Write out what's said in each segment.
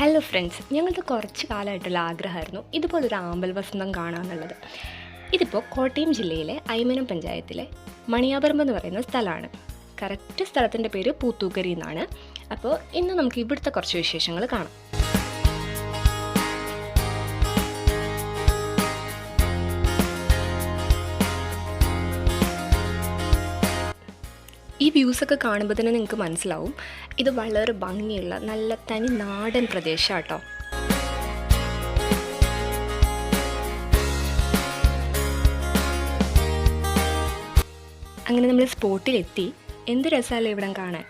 Hello friends ഞങ്ങൾക്ക് കുറച്ച് കാലമായിട്ടുള്ള ആഗ്രഹമായിരുന്നു ഇതുപോലൊരു ആമ്പൽ വസന്തം കാണാമെന്നുള്ളത്. ഇതിപ്പോൾ കോട്ടയം ജില്ലയിലെ ഐമനം പഞ്ചായത്തിലെ മണിയാപറമ്പ് എന്ന് പറയുന്ന സ്ഥലമാണ്. കറക്റ്റ് സ്ഥലത്തിന്റെ പേര് പൂത്തൂക്കരി എന്നാണ്. അപ്പോൾ ഇന്ന് നമുക്ക് ഇവിടുത്തെ കുറച്ച് വിശേഷങ്ങൾ കാണാം. വ്യൂസൊക്കെ കാണുമ്പോൾ തന്നെ നിങ്ങൾക്ക് മനസ്സിലാവും. ഇത് വളരെ ഭംഗിയുള്ള നല്ല തനി നാടൻ പ്രദേശം കേട്ടോ അങ്ങനെ നമ്മൾ സ്പോട്ടിലെത്തി. എന്ത് രസമല്ലേ ഇവിടം കാണാൻ?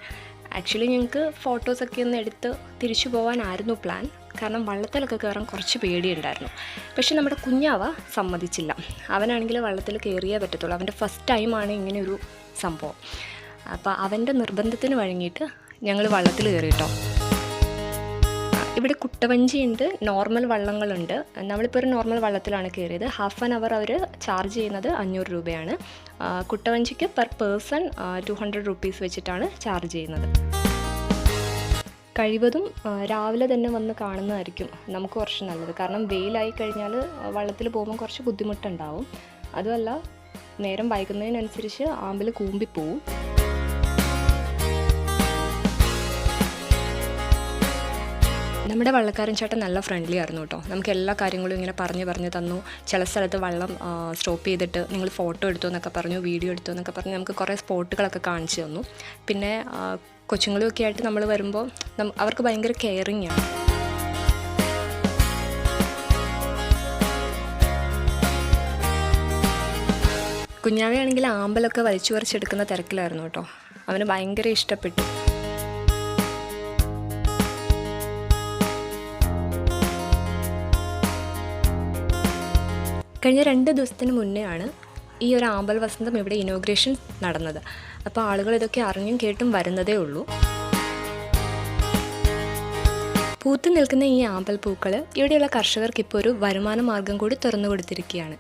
ആക്ച്വലി ഞങ്ങൾക്ക് ഫോട്ടോസൊക്കെ ഒന്ന് എടുത്ത് തിരിച്ചു പോകാനായിരുന്നു പ്ലാൻ കാരണം വള്ളത്തിലൊക്കെ കയറാൻ കുറച്ച് പേടിയുണ്ടായിരുന്നു. പക്ഷെ നമ്മുടെ കുഞ്ഞാവ സമ്മതിച്ചില്ല. അവനാണെങ്കിൽ വള്ളത്തിൽ കയറിയേ പറ്റത്തുള്ളൂ. അവന്റെ ഫസ്റ്റ് ടൈമാണ് ഇങ്ങനെയൊരു സംഭവം. അപ്പോൾ അവന്റെ നിർബന്ധത്തിന് വഴങ്ങിയിട്ട് ഞങ്ങൾ വള്ളത്തിൽ കയറി കേട്ടോ ഇവിടെ കുട്ടവഞ്ചിയുണ്ട് നോർമൽ വള്ളങ്ങളുണ്ട്. നമ്മളിപ്പോൾ ഒരു നോർമൽ വള്ളത്തിലാണ് കയറിയത്. ഹാഫ് ആൻ അവർ അവർ ചാർജ് ചെയ്യുന്നത് അഞ്ഞൂറ് രൂപയാണ്. കുട്ടവഞ്ചിക്ക് per person two hundred rupees വെച്ചിട്ടാണ് ചാർജ് ചെയ്യുന്നത്. കഴിവതും രാവിലെ തന്നെ വന്ന് കാണുന്നതായിരിക്കും നമുക്ക് കുറച്ച് നല്ലത്. കാരണം വെയിലായി കഴിഞ്ഞാൽ വള്ളത്തിൽ പോകുമ്പോൾ കുറച്ച് ബുദ്ധിമുട്ടുണ്ടാവും. അതുമല്ല നേരം വൈകുന്നതിനനുസരിച്ച് ആമ്പിൽ കൂമ്പിപ്പോവും. നമ്മുടെ വള്ളക്കാരൻ ചേട്ടൻ നല്ല ഫ്രണ്ട്ലി ആയിരുന്നു കേട്ടോ നമുക്ക് എല്ലാ കാര്യങ്ങളും ഇങ്ങനെ പറഞ്ഞു പറഞ്ഞു തന്നു. ചില സ്ഥലത്ത് വള്ളം സ്റ്റോപ്പ് ചെയ്തിട്ട് നിങ്ങൾ ഫോട്ടോ എടുത്തു എന്നൊക്കെ പറഞ്ഞു വീഡിയോ എടുത്തു എന്നൊക്കെ പറഞ്ഞ്. നമുക്ക് കുറേ സ്പോട്ടുകളൊക്കെ കാണിച്ചു തന്നു. പിന്നെ കൊച്ചുങ്ങളുമൊക്കെ ആയിട്ട് നമ്മൾ വരുമ്പോൾ അവർക്ക് ഭയങ്കര കെയറിങ് ആണ്. കുഞ്ഞാവയാണെങ്കിൽ ആമ്പലൊക്കെ വലിച്ചു പറിച്ചെടുക്കുന്ന തിരക്കിലായിരുന്നു കേട്ടോ അവന് ഭയങ്കര ഇഷ്ടപ്പെട്ടു. കഴിഞ്ഞ രണ്ട് ദിവസത്തിന് മുന്നേ ആണ് ഈ ഒരു ആമ്പൽ വസന്തം ഇവിടെ ഇനോഗ്രേഷൻ നടന്നത്. അപ്പോൾ ആളുകൾ ഇതൊക്കെ അറിഞ്ഞും കേട്ടും വരുന്നതേ ഉള്ളൂ. പൂത്തു നിൽക്കുന്ന ഈ ആമ്പൽ പൂക്കൾ ഇവിടെയുള്ള കർഷകർക്ക് ഇപ്പോൾ ഒരു വരുമാന മാർഗം കൂടി തുറന്നു കൊടുത്തിരിക്കുകയാണ്.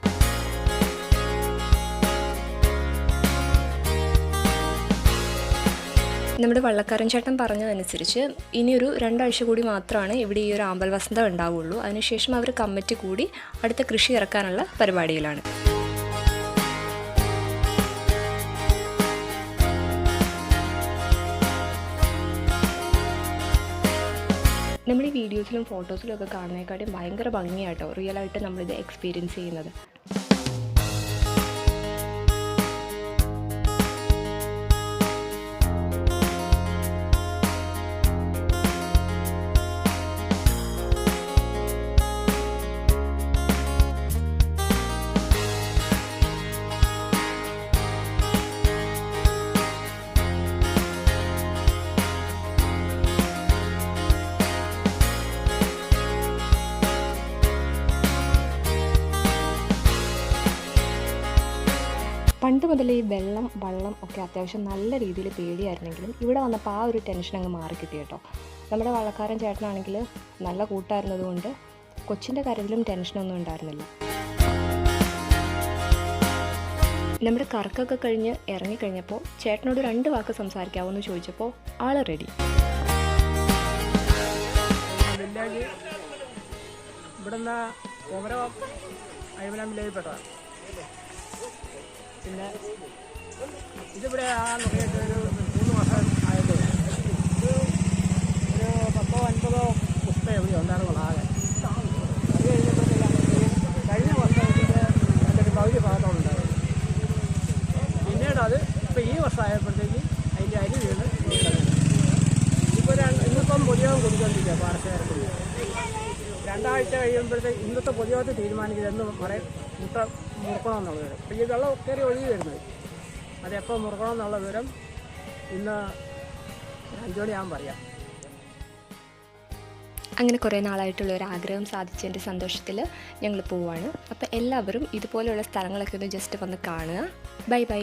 നമ്മുടെ വള്ളക്കാരൻ ചേട്ടൻ പറഞ്ഞതനുസരിച്ച് ഇനിയൊരു രണ്ടാഴ്ച കൂടി മാത്രമാണ് ഇവിടെ ഈ ഒരു ആമ്പൽ വസന്തം ഉണ്ടാവുള്ളൂ. അതിനുശേഷം അവർ കമ്മിറ്റി കൂടി അടുത്ത കൃഷി ഇറക്കാനുള്ള പരിപാടിയിലാണ്. നമ്മുടെ വീഡിയോസിലും ഫോട്ടോസിലും ഒക്കെ കാണുന്നതിനെക്കാട്ടും ഭയങ്കര ഭംഗിയാട്ടോ റിയലായിട്ട് നമ്മളിത് എക്സ്പീരിയൻസ് ചെയ്യുന്നത്. പണ്ട് മുതൽ ഈ വെള്ളം വള്ളം ഒക്കെ അത്യാവശ്യം നല്ല രീതിയിൽ പേടിയായിരുന്നെങ്കിലും ഇവിടെ വന്നപ്പോൾ ആ ഒരു ടെൻഷൻ അങ്ങ് മാറി കിട്ടി കേട്ടോ. നമ്മുടെ വള്ളക്കാരൻ ചേട്ടനാണെങ്കിൽ നല്ല കൂട്ടായിരുന്നതുകൊണ്ട് കൊച്ചിന്റെ കാര്യത്തിലും ടെൻഷനൊന്നും ഉണ്ടായിരുന്നില്ല. നമ്മുടെ കറക്കൊക്കെ കഴിഞ്ഞ് ഇറങ്ങിക്കഴിഞ്ഞപ്പോൾ ചേട്ടനോട് രണ്ട് വാക്ക് സംസാരിക്കാവോ എന്ന് ചോദിച്ചപ്പോൾ ആൾ റെഡി ഇവിടെ വില്ലേജിൽ പെട്ടതാണ് പിന്നെ ഇതിവിടെ ആ തുടങ്ങിയിട്ട് ഒരു പൊതുയോഗം കൊടുക്കൊണ്ടിരിക്കുക പാർശ്വകാര പൊതുയോഗം രണ്ടാഴ്ച കഴിയുമ്പോഴത്തേക്ക് ഇന്നത്തെ പൊതുയോഗത്തിൽ തീരുമാനിക്കുന്നത് എന്ന് പറയും മുട്ട മുറുക്കണം എന്നുള്ള വിവരം. അപ്പോൾ ഈ വെള്ളം കയറി ഒഴുകി വരുന്നത്. അതെപ്പോൾ മുറുക്കണമെന്നുള്ള വിവരം ഇന്ന് അഞ്ചു മണിയാകുമ്പോൾ പറയാം അങ്ങനെ കുറേ നാളായിട്ടുള്ള ഒരു ആഗ്രഹം സാധിച്ചതിന്റെ സന്തോഷത്തിൽ ഞങ്ങൾ പോവാണ്. അപ്പോൾ എല്ലാവരും ഇതുപോലെയുള്ള സ്ഥലങ്ങളൊക്കെ ഒന്ന് ജസ്റ്റ് വന്ന് കാണുക. Bye bye